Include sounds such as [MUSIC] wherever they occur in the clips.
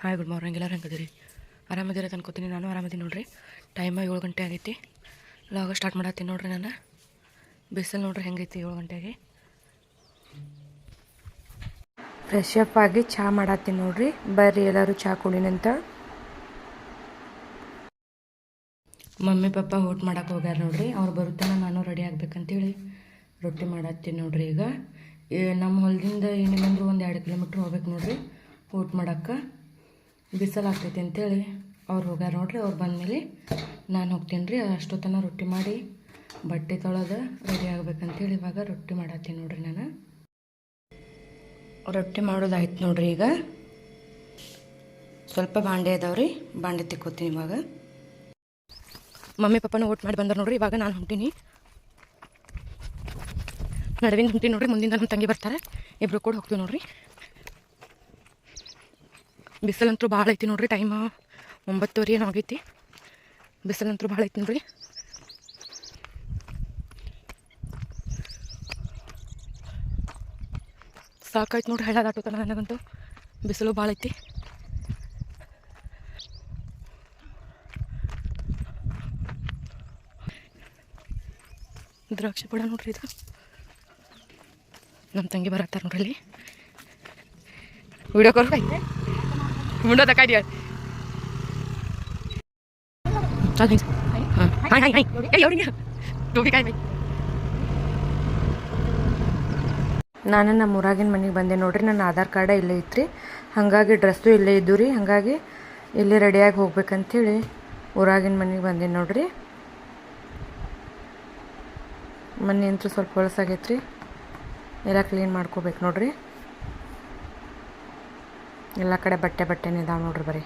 Hi, good morning. ಎಲ್ಲರೂ ಹೆಂಗದಿರಿ ಆರಾಮದಿರ ಅನ್ಕೋತೀನಿ ನಾನು. ಆರಾಮದೀನಿ ನೋಡ್ರಿ. ಟೈಮ ಏಳು ಗಂಟೆ ಆಗೈತಿ. ಲಾಗ ಸ್ಟಾರ್ಟ್ ಮಾಡತ್ತೀನಿ ನೋಡ್ರಿ ನಾನು. ಬಿಸಿಲು ನೋಡ್ರಿ ಹೆಂಗೈತಿ ಏಳು ಗಂಟೆಗೆ. ಫ್ರೆಶ್ ಅಪ್ ಆಗಿ ಚಹಾ ಮಾಡತ್ತೀನಿ ನೋಡ್ರಿ. ಬರ್ರಿ, ಎಲ್ಲರೂ ಚಹಾ ಕುಡಿನಂತ. ಮಮ್ಮಿ, ಪಪ್ಪ ಊಟ ಮಾಡಕ್ಕೆ ಹೋಗ್ಯಾರ ನೋಡ್ರಿ. ಅವ್ರು ಬರುತ್ತಾನ, ನಾನು ರೆಡಿ ಆಗ್ಬೇಕಂತೇಳಿ ರೊಟ್ಟಿ ಮಾಡತ್ತೀನಿ ನೋಡ್ರಿ ಈಗ. ನಮ್ಮ ಹೊಲದಿಂದ ಏನಿಲ್ಲಂದ್ರೂ ಒಂದು ಎರಡು ಕಿಲೋಮೀಟ್ರ್ ಹೋಗ್ಬೇಕು ನೋಡ್ರಿ ಊಟ ಮಾಡಕ್ಕೆ. ಬಿಸಿಲು ಆಗ್ತೈತಿ ಅಂತೇಳಿ ಅವ್ರು ಹೋಗ್ಯಾರ ನೋಡ್ರಿ, ಅವ್ರು ಬಂದಮೇಲೆ ನಾನು ಹೋಗ್ತೀನಿ ರೀ ಅಷ್ಟೊತ್ತನ ರೊಟ್ಟಿ ಮಾಡಿ ಬಟ್ಟೆ ತೊಳೆದು ರೆಡಿ ಆಗ್ಬೇಕಂತೇಳಿ ಇವಾಗ ರೊಟ್ಟಿ ಮಾಡತ್ತೀನಿ ನೋಡ್ರಿ ನಾನು. ರೊಟ್ಟಿ ಮಾಡೋದಾಯ್ತು ನೋಡ್ರಿ ಈಗ. ಸ್ವಲ್ಪ ಬಾಂಡೆ ಅದಾವ್ರಿ, ಬಾಂಡೆ ತಿಕ್ಕೋತೀನಿ ಇವಾಗ. ಮಮ್ಮಿ ಪಪ್ಪನ ಓಟ್ ಮಾಡಿ ಬಂದರು ನೋಡ್ರಿ, ಇವಾಗ ನಾನು ಹೊಂಟೀನಿ. ನಡುವಿನ ಹೊಂಟೀನಿ ನೋಡ್ರಿ ಮುಂದಿನ ನಮ್ಮ ತಂಗಿ ಬರ್ತಾರೆ ಇಬ್ಬರು ಕೂಡ ಹೋಗ್ತೀವಿ ನೋಡ್ರಿ. ಬಿಸಿಲಂತೂ ಭಾಳ ಐತಿ ನೋಡ್ರಿ ಟೈಮ್ ಒಂಬತ್ತುವರೆ ಏನು ಆಗೈತಿ. ಬಿಸಿಲಂತೂ ಭಾಳ ಐತಿ ನೋಡ್ರಿ. ಸಾಕಾಯ್ತು ನೋಡ್ರಿ ಹಳ್ಳ ದಾಟೋತನ ನನಗಂತೂ. ಬಿಸಿಲು ಭಾಳ ಐತಿ. ದ್ರಾಕ್ಷಿ ಪಡ ನೋಡ್ರಿ ಇದು. ನಮ್ಮ ತಂಗಿ ಬರತ್ತಾರ ನೋಡ್ರಿ ಅಲ್ಲಿ. ವಿಡಿಯೋ ಕಾಲ್ ಬೈ ನಾನು ನಮ್ಮ ಊರಾಗಿನ ಮನೆಗೆ ಬಂದೆ ನೋಡ್ರಿ ನನ್ನ ಆಧಾರ್ ಕಾರ್ಡ ಇಲ್ಲೇ ಇತ್ತು ರೀ ಹಾಗಾಗಿ ಡ್ರೆಸ್ಸು ಇಲ್ಲೇ ಇದ್ದು ರೀ ಹಾಗಾಗಿ ಇಲ್ಲೇ ರೆಡಿಯಾಗಿ ಹೋಗ್ಬೇಕಂತೇಳಿ ಊರಾಗಿನ ಮನೆಗೆ ಬಂದೆ ನೋಡ್ರಿ ಮನೆ ಅಂತೂ ಸ್ವಲ್ಪ ಹೊಲಸಾಗೈತ್ರಿ ಎಲ್ಲ ಕ್ಲೀನ್ ಮಾಡ್ಕೋಬೇಕು ನೋಡ್ರಿ ಎಲ್ಲ ಕಡೆ ಬಟ್ಟೆ ಬಟ್ಟೆನೇ ಇದಾವೆ ನೋಡ್ರಿ ಬರೀ.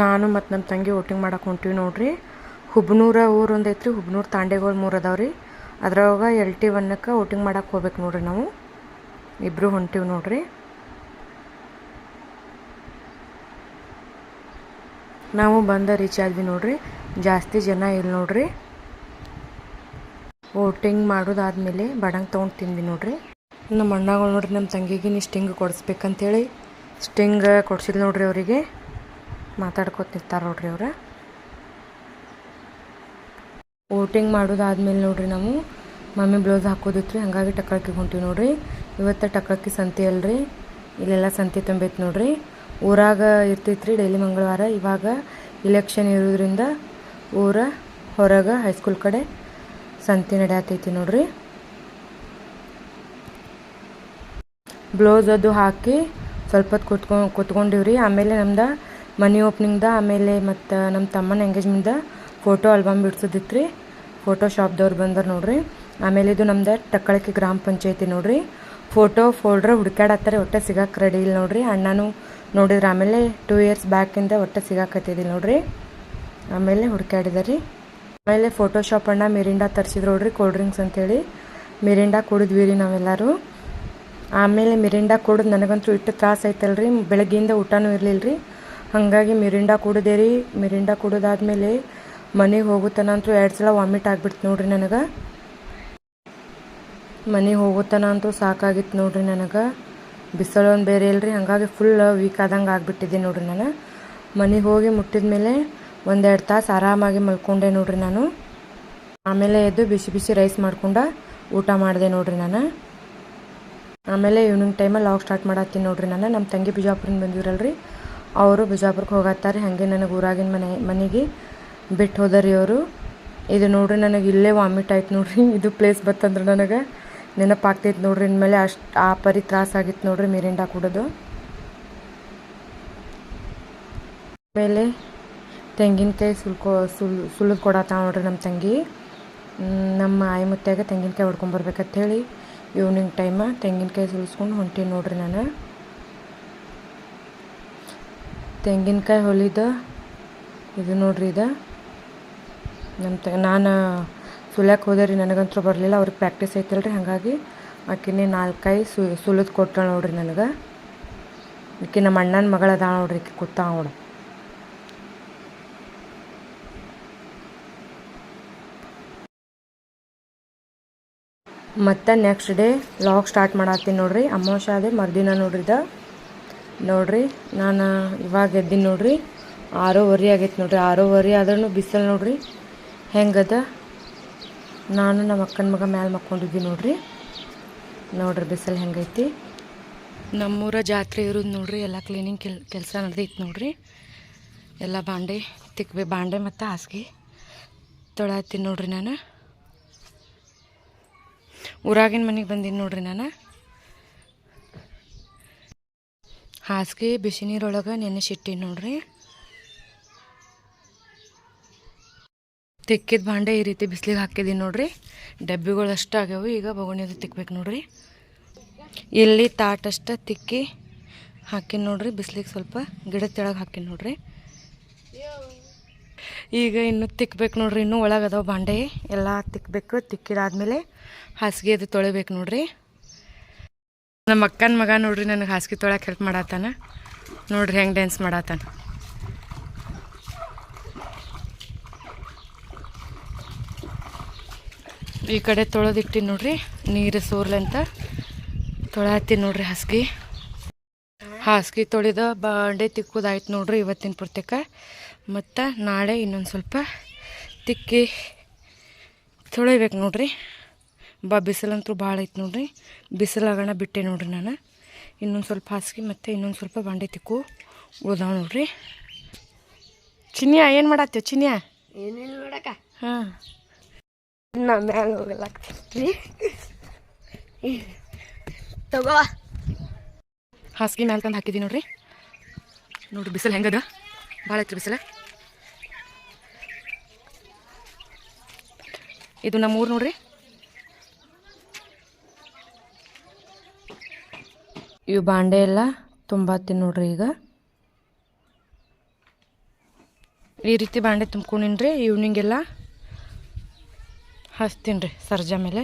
ನಾನು ಮತ್ತು ನಮ್ಮ ತಂಗಿ ಓಟಿಂಗ್ ಮಾಡೋಕೆ ಹೊಂಟೀವಿ ನೋಡ್ರಿ. ಹುಬ್ನೂರ ಊರು ಒಂದು ಐತ್ರಿ, ಹುಬ್ನೂರು ತಾಂಡೆಗಳು ಮೂರು ಅದಾವೆ ರೀ. ಅದ್ರೊಳಗೆ ಎಲ್ ಟಿ ಒನ್ನಕ್ಕೆ ಓಟಿಂಗ್ ಮಾಡೋಕೆ ಹೋಗ್ಬೇಕು ನೋಡ್ರಿ ನಾವು. ಇಬ್ಬರು ಹೊಂಟೀವಿ ನೋಡ್ರಿ. ನಾವು ಬಂದ ರೀಚ್ ಆದ್ವಿ ನೋಡ್ರಿ, ಜಾಸ್ತಿ ಜನ ಇಲ್ಲ ನೋಡ್ರಿ. ಓಟಿಂಗ್ ಮಾಡೋದಾದ್ಮೇಲೆ ಬಡಂಗ್ ತೊಗೊಂಡು ತಿಂದ್ವಿ ನೋಡ್ರಿ. ನಮ್ಮ ಅಣ್ಣಗಳು ನೋಡ್ರಿ ನಮ್ಮ ತಂಗಿಗೆ ನೀ ಸ್ಟಿಂಗ್ ಕೊಡಿಸ್ಬೇಕಂತೇಳಿ ಸ್ಟಿಂಗ್ ಕೊಡ್ಸಿದ್ ನೋಡ್ರಿ ಅವರಿಗೆ. ಮಾತಾಡ್ಕೊತ ಮಾತಾಡ್ಕೊತಿರ್ತಾರೆ ನೋಡ್ರಿ ಅವ್ರ. ಓಟಿಂಗ್ ಮಾಡೋದಾದ್ಮೇಲೆ ನೋಡ್ರಿ ನಾವು. ಮಮ್ಮಿ ಬ್ಲೌಸ್ ಹಾಕೋದಿತ್ತು ರೀ ಹಾಗಾಗಿ ಟಕ್ಕಳಕ್ಕೆ ಹೊಂಟಿವಿ ನೋಡ್ರಿ. ಇವತ್ತು ಟಕ್ಕಳಕ್ಕೆ ಸಂತೆ ಅಲ್ರಿ, ಇಲ್ಲೆಲ್ಲ ಸಂತೆ ತುಂಬೈತೆ ನೋಡ್ರಿ. ಊರಾಗ ಇರ್ತೈತೆ ರೀ ಡೈಲಿ ಮಂಗಳವಾರ, ಇವಾಗ ಇಲೆಕ್ಷನ್ ಇರೋದ್ರಿಂದ ಊರ ಹೊರಗೆ ಹೈಸ್ಕೂಲ್ ಕಡೆ ಸಂತೆ ನಡೆಯತೈತಿ ನೋಡ್ರಿ. ಬ್ಲೌಸ್ ಅದು ಹಾಕಿ ಸ್ವಲ್ಪ ಹೊತ್ತು ಕೂತ್ಕೊಂಡು ಕೂತ್ಕೊಂಡಿವ್ರಿ. ಆಮೇಲೆ ನಮ್ದು ಮನಿ ಓಪ್ನಿಂಗ್ದ ಆಮೇಲೆ ಮತ್ತು ನಮ್ಮ ತಮ್ಮನ ಎಂಗೇಜ್ಮೆಂಟ್ದ ಫೋಟೋ ಆಲ್ಬಮ್ ಬಿಡ್ಸೋದಿತ್ತು ರೀ ಫೋಟೋ ಶಾಪ್ದವ್ರು ಬಂದರು ನೋಡಿರಿ. ಆಮೇಲೆ ಇದು ನಮ್ದು ಟಕ್ಕಳಕ್ಕೆ ಗ್ರಾಮ ಪಂಚಾಯತಿ ನೋಡಿರಿ. ಫೋಟೋ ಫೋಲ್ಡ್ರ್ ಹುಡ್ಕಾಡತ್ತಾರೆ ಒಟ್ಟೆ ಸಿಗಕ್ಕೆ ರೆಡಿ ಇಲ್ಲ ನೋಡಿರಿ. ಅಣ್ಣನೂ ನೋಡಿದ್ರೆ, ಆಮೇಲೆ ಟೂ ಇಯರ್ಸ್ ಬ್ಯಾಕಿಂದ ಒಟ್ಟೆ ಸಿಗಾಕತ್ತಿದ್ದಿಲ್ಲ ನೋಡಿರಿ. ಆಮೇಲೆ ಹುಡ್ಕಾಡಿದಾರೆ ರೀ ಆಮೇಲೆ ಫೋಟೋಶಾಪ್ ಅಣ್ಣ ಮಿರಿಂಡಾ ತರಿಸಿದ್ರು ನೋಡಿರಿ ಕೋಲ್ಡ್ ಡ್ರಿಂಕ್ಸ್ ಅಂತೇಳಿ. ಮಿರಿಂಡಾ ಕುಡಿದ್ವಿ ರೀ ನಾವೆಲ್ಲರೂ. ಆಮೇಲೆ ಮಿರಿಂಡ ಕುಡಿದು ನನಗಂತೂ ಇಟ್ಟು ತ್ರಾಸ ರೀ ಬೆಳಗ್ಗೆಯಿಂದ ಊಟನೂ ಇರಲಿಲ್ಲ ರೀ ಹಾಗಾಗಿ ಮಿರಿಂಡ ಕುಡಿದೆ ರೀ. ಮಿರಿಂಡ ಕುಡಿದಾದ್ಮೇಲೆ ಮನೆಗೆ ಹೋಗುತ್ತಾನ ಅಂತೂ ಎರಡು ಸಲ ವಾಮಿಟ್ ಆಗಿಬಿಡ್ತು ನೋಡ್ರಿ ನನಗೆ. ಮನೆಗೆ ಹೋಗುತ್ತಾನ ಅಂತೂ ಸಾಕಾಗಿತ್ತು ನೋಡ್ರಿ ನನಗೆ. ಬಿಸಿಲೊಂದು ಬೇರೆ ಇಲ್ರಿ. ಹಾಗಾಗಿ ಫುಲ್ ವೀಕ್ ಆದಂಗೆ ಆಗಿಬಿಟ್ಟಿದ್ದೆ ನೋಡ್ರಿ ನಾನು. ಮನೆಗೆ ಹೋಗಿ ಮುಟ್ಟಿದ ಮೇಲೆ ಒಂದೆರಡು ತಾಸು ಆರಾಮಾಗಿ ಮಲ್ಕೊಂಡೆ ನೋಡ್ರಿ ನಾನು. ಆಮೇಲೆ ಎದ್ದು ಬಿಸಿ ಬಿಸಿ ರೈಸ್ ಮಾಡ್ಕೊಂಡು ಊಟ ಮಾಡಿದೆ ನೋಡ್ರಿ ನಾನು. ಆಮೇಲೆ ಈವ್ನಿಂಗ್ ಟೈಮಲ್ಲಿ ಲಾಗ್ ಸ್ಟಾರ್ಟ್ ಮಾಡತ್ತೀನಿ ನೋಡ್ರಿ ನಾನು. ನಮ್ಮ ತಂಗಿ ಬಿಜಾಪುರಿಂದ ಬಂದಿರಲ್ರಿ ಅವರು ಬಿಜಾಪುರಕ್ಕೆ ಹೋಗತ್ತಾರೆ. ಹಾಗೆ ನನಗೆ ಊರಾಗಿನ ಮನೆ, ಮನೆಗೆ ಬಿಟ್ಟು ಹೋದರಿ ಅವರು. ಇದು ನೋಡ್ರಿ ನನಗೆ ಇಲ್ಲೇ ವಾಮಿಟ್ ಆಯ್ತು ನೋಡ್ರಿ. [LAUGHS] ಇದು ಪ್ಲೇಸ್ ಬತ್ತಂದ್ರೆ ನನಗೆ ನೆನಪಾಗ್ತೈತೆ ನೋಡ್ರಿ. ಇನ್ಮೇಲೆ ಅಷ್ಟು, ಆ ಪರಿ ತ್ರಾಸಾಗಿತ್ತು ನೋಡ್ರಿ ಮಿರಿಂಡಾ ಕುಡೋದು. ಆಮೇಲೆ ತೆಂಗಿನಕಾಯಿ ಸುಲ್ಕೋ, ಸುಲ್, ಸುಲಿದು ಕೊಡತ್ತಾವ ನೋಡ್ರಿ ನಮ್ಮ ತಂಗಿ. ನಮ್ಮ ಆಯಿ ಮುತ್ತಾಗ ತೆಂಗಿನಕಾಯಿ ಹೊಡ್ಕೊಂಬರ್ಬೇಕಂತ ಹೇಳಿ. ಈವ್ನಿಂಗ್ ಟೈಮ ತೆಂಗಿನಕಾಯಿ ಸುಲಿಸ್ಕೊಂಡು ಹೊಂಟೀನಿ ನೋಡ್ರಿ ನಾನು. ತೆಂಗಿನಕಾಯಿ ಹೊಲಿದ, ಇದು ನೋಡ್ರಿ ಇದು. ನಮ್ಮ ತ, ನಾನು ಸುಲಿಯಕ್ಕೆ ಹೋದೆ ರೀ ನನಗಂತೂ ಬರಲಿಲ್ಲ, ಅವ್ರಿಗೆ ಪ್ರಾಕ್ಟೀಸ್ ಐತಲ್ರಿ, ಹಾಗಾಗಿ ಆಕಿನೇ ನಾಲ್ಕಾಯಿ ಸು, ಸುಲಿದು ಕೊಟ್ಟಳು ನೋಡ್ರಿ ನನಗೆ. ಆಕಿ ನಮ್ಮ ಅಣ್ಣನ ಮಗಳು ಅದಾಳ ನೋಡ್ರಿ ಆಕಿ ಕೂತ ನೋಡು. ಮತ್ತು ನೆಕ್ಸ್ಟ್ ಡೇ ಲಾಗ್ ಸ್ಟಾರ್ಟ್ ಮಾಡತ್ತೀನಿ ನೋಡ್ರಿ. ಅಮಾವಾಸ್ಯ ಅದೇ ಮರುದಿನ ನೋಡ್ರಿ ಇದು ನೋಡ್ರಿ, ನಾನು ಇವಾಗ ಎದ್ದೀನಿ ನೋಡ್ರಿ. ಆರೂವರೆ ಆಗೈತೆ ನೋಡ್ರಿ. ಆರೂವರೆ ಆದ್ರೂ ಬಿಸಿಲು ನೋಡ್ರಿ. ಹೆಂಗದ? ನಾನು ನಮ್ಮ ಅಕ್ಕನ ಮಗ ಮ್ಯಾಲೆ ಮಕ್ಕೊಂಡಿದ್ದೀನಿ ನೋಡ್ರಿ. ನೋಡ್ರಿ ಬಿಸಿಲು ಹೆಂಗೈತಿ. ನಮ್ಮೂರ ಜಾತ್ರೆ ಇರೋದು ನೋಡ್ರಿ. ಎಲ್ಲ ಕ್ಲೀನಿಂಗ್ ಕೆಲ್, ಕೆಲಸ ನಡೆದೈತೆ ನೋಡ್ರಿ. ಎಲ್ಲ ಬಾಂಡೆ, ತಿಕ್ಬೇ ಬಾಂಡೆ ಮತ್ತು ಹಾಸಿಗೆ ತೊಳತ್ತೀನಿ ನೋಡ್ರಿ ನಾನು. ಊರಾಗಿನ ಮನೆಗೆ ಬಂದೀನಿ ನೋಡ್ರಿ ನಾನು. ಹಾಸಿಗೆ, ಬಿಸಿ ನೀರೊಳಗೆ ನೆನೆಸಿಟ್ಟಿನಿ ನೋಡ್ರಿ. ತಿಕ್ಕಿದ ಬಾಂಡೆ ಈ ರೀತಿ ಬಿಸಿಲಿಗೆ ಹಾಕಿದೀನಿ ನೋಡ್ರಿ. ಡಬ್ಬಿಗಳು ಅಷ್ಟು ಆಗ್ಯಾವು, ಈಗ ಬೊಗಣಿದು ತಿಕ್ಬೇಕು ನೋಡ್ರಿ. ಇಲ್ಲಿ ತಾಟಷ್ಟ ತಿಕ್ಕಿ ಹಾಕಿನಿ ನೋಡ್ರಿ, ಬಿಸಿಲಿಗೆ ಸ್ವಲ್ಪ ಗಿಡದ ತೆಳಗೆ ಹಾಕಿನಿ ನೋಡ್ರಿ. ಈಗ ಇನ್ನು ತಿಕ್ಬೇಕು ನೋಡ್ರಿ, ಇನ್ನೂ ಒಳಗೆ ಅದಾವ ಬಾಂಡೆ. ಎಲ್ಲ ತಿಕ್ಬೇಕು, ತಿಕ್ಕಿದಾದ್ಮೇಲೆ ಹಾಸಿಗೆ ಅದು ತೊಳಿಬೇಕು ನೋಡ್ರಿ. ನಮ್ಮ ಅಕ್ಕನ ಮಗ ನೋಡ್ರಿ, ನನಗೆ ಹಾಸಿಗೆ ತೊಳಕ್ಕೆ ಹೆಲ್ಪ್ ಮಾಡತ್ತಾನ ನೋಡ್ರಿ ಹೆಂಗೆ ಡ್ಯಾನ್ಸ್ ಮಾಡತ್ತಾನ ಈ ಕಡೆ ತೊಳೆದಿಟ್ಟಿನಿ ನೋಡ್ರಿ, ನೀರು ಸೋರ್ಲಂತ ತೊಳತ್ತೀನಿ ನೋಡ್ರಿ ಹಾಸಿಗೆ. ಹಾಸಿಗೆ ತೊಳೆದ ಬಾಂಡೆ ತಿಕ್ಕೋದಾಯ್ತು ನೋಡ್ರಿ ಇವತ್ತಿನ ಪುರ್ತಕ. ಮತ್ತು ನಾಳೆ ಇನ್ನೊಂದು ಸ್ವಲ್ಪ ತಿಕ್ಕಿ ತೊಳಿಬೇಕು ನೋಡ್ರಿ. ಬಾ ಬಿಸಿಲಂತೂ ಭಾಳ ಐತೆ ನೋಡ್ರಿ. ಬಿಸಿಲಾಗೋಣ ಬಿಟ್ಟೆ ನೋಡ್ರಿ ನಾನು. ಇನ್ನೊಂದು ಸ್ವಲ್ಪ ಹಾಸಿಗೆ ಮತ್ತು ಇನ್ನೊಂದು ಸ್ವಲ್ಪ ಬಾಂಡೆ ತಿಕ್ಕು ಉಳ್ದಾವ ನೋಡ್ರಿ. ಚಿನ್ಯ ಏನು ಮಾಡತ್ತೇವೆ ಚಿನ್ಯಾ? ಏನೇನು ಮಾಡಕ್ಕ ಹಾಂ. ನಾ ಮ್ಯಾಲ ಹೋಗಲಾಗ್ತೀವಿ ತಗೋ. ಹಾಸಿಗೆ ಮ್ಯಾಲೆ ತಂದು ಹಾಕಿದ್ದೀನಿ ನೋಡ್ರಿ. ನೋಡ್ರಿ ಬಿಸಿಲು ಹೆಂಗದ? ಭಾಳ ಐತ್ರಿ ಬಿಸಿಲು. ಇದು ನಮ್ಮ ಊರು ನೋಡ್ರಿ. ಇವು ಬಾಂಡೆ ಎಲ್ಲ ತುಂಬಾತೀನಿ ನೋಡ್ರಿ ಈಗ. ಈ ರೀತಿ ಬಾಂಡೆ ತುಂಬ್ಕೊಂಡಿನ್ರಿ ಈವ್ನಿಂಗೆಲ್ಲ ಹಚ್ತೀನಿ ರೀ ಸರ್ಜಾ ಮೇಲೆ.